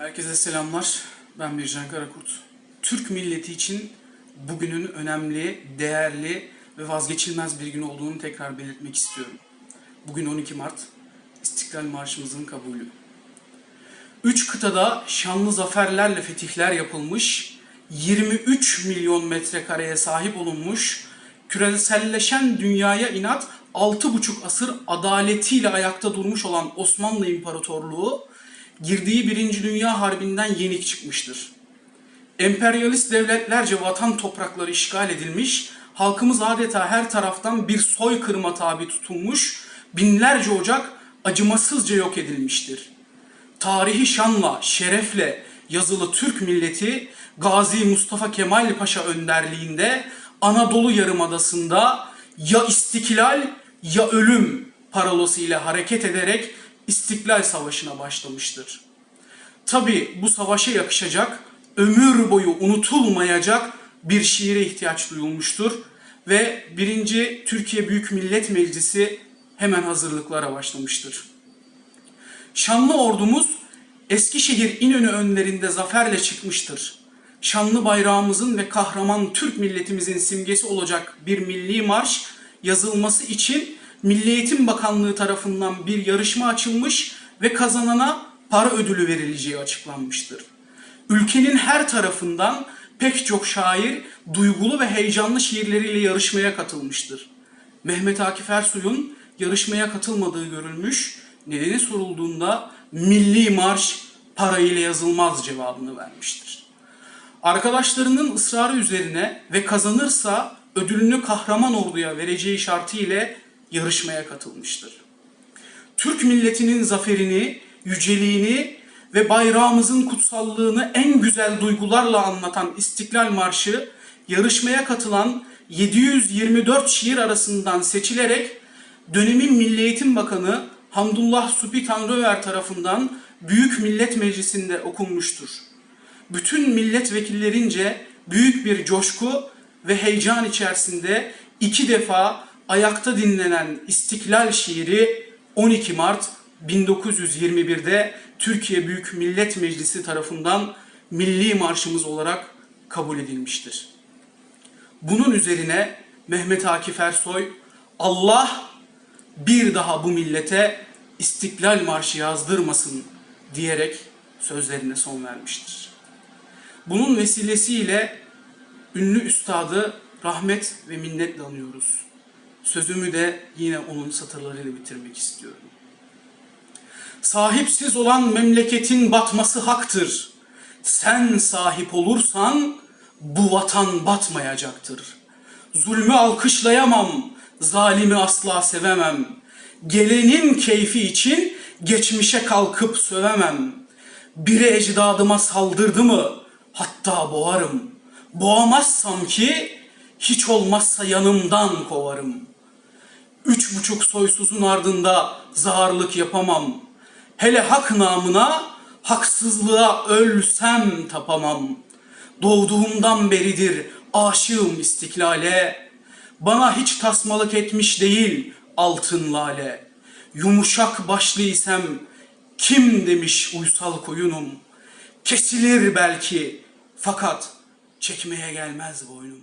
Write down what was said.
Herkese selamlar. Ben Bircan Karakurt. Türk milleti için bugünün önemli, değerli ve vazgeçilmez bir gün olduğunu tekrar belirtmek istiyorum. Bugün 12 Mart, İstiklal Marşımızın kabulü. Üç kıtada şanlı zaferlerle fetihler yapılmış, 23 milyon metrekareye sahip olunmuş, küreselleşen dünyaya inat 6,5 asır adaletiyle ayakta durmuş olan Osmanlı İmparatorluğu, girdiği Birinci Dünya Harbi'nden yenik çıkmıştır. Emperyalist devletlerce vatan toprakları işgal edilmiş, halkımız adeta her taraftan bir soykırıma tabi tutulmuş, binlerce ocak acımasızca yok edilmiştir tarihi şanla, şerefle yazılı Türk milleti Gazi Mustafa Kemal Paşa önderliğinde Anadolu Yarımadası'nda ya istiklal ya ölüm parolası ile hareket ederek İstiklal Savaşı'na başlamıştır. Tabi bu savaşa yakışacak, ömür boyu unutulmayacak bir şiire ihtiyaç duyulmuştur ve 1. Türkiye Büyük Millet Meclisi hemen hazırlıklara başlamıştır. Şanlı ordumuz Eskişehir İnönü önlerinde zaferle çıkmıştır. Şanlı bayrağımızın ve kahraman Türk milletimizin simgesi olacak bir milli marş yazılması için Milli Eğitim Bakanlığı tarafından bir yarışma açılmış ve kazanana para ödülü verileceği açıklanmıştır. Ülkenin her tarafından pek çok şair duygulu ve heyecanlı şiirleriyle yarışmaya katılmıştır. Mehmet Akif Ersoy'un yarışmaya katılmadığı görülmüş, nedeni sorulduğunda milli marş parayla yazılmaz cevabını vermiştir. Arkadaşlarının ısrarı üzerine ve kazanırsa ödülünü kahraman orduya vereceği şartı ile yarışmaya katılmıştır. Türk milletinin zaferini, yüceliğini ve bayrağımızın kutsallığını en güzel duygularla anlatan İstiklal Marşı yarışmaya katılan 724 şiir arasından seçilerek dönemin Milli Eğitim Bakanı Hamdullah Supi Tanrıver tarafından Büyük Millet Meclisi'nde okunmuştur. Bütün milletvekillerince büyük bir coşku ve heyecan içerisinde iki defa ayakta dinlenen İstiklal şiiri 12 Mart 1921'de Türkiye Büyük Millet Meclisi tarafından milli marşımız olarak kabul edilmiştir. Bunun üzerine Mehmet Akif Ersoy Allah bir daha bu millete İstiklal Marşı yazdırmasın diyerek sözlerine son vermiştir. Bunun vesilesiyle ünlü üstadı rahmet ve minnetle anıyoruz. Sözümü de yine onun satırlarıyla bitirmek istiyorum. Sahipsiz olan memleketin batması haktır. Sen sahip olursan bu vatan batmayacaktır. Zulmü alkışlayamam, zalimi asla sevemem. Gelenin keyfi için geçmişe kalkıp sövemem. Biri ecdadıma saldırdı mı hatta boğarım. Boğamazsam ki hiç olmazsa yanımdan kovarım. Üç buçuk soysuzun ardında zaharlık yapamam. Hele hak namına haksızlığa ölsem tapamam. Doğduğumdan beridir aşığım istiklale. Bana hiç tasmalık etmiş değil altın lale. Yumuşak başlıysam kim demiş uysal koyunum. Kesilir belki fakat çekmeye gelmez boynum.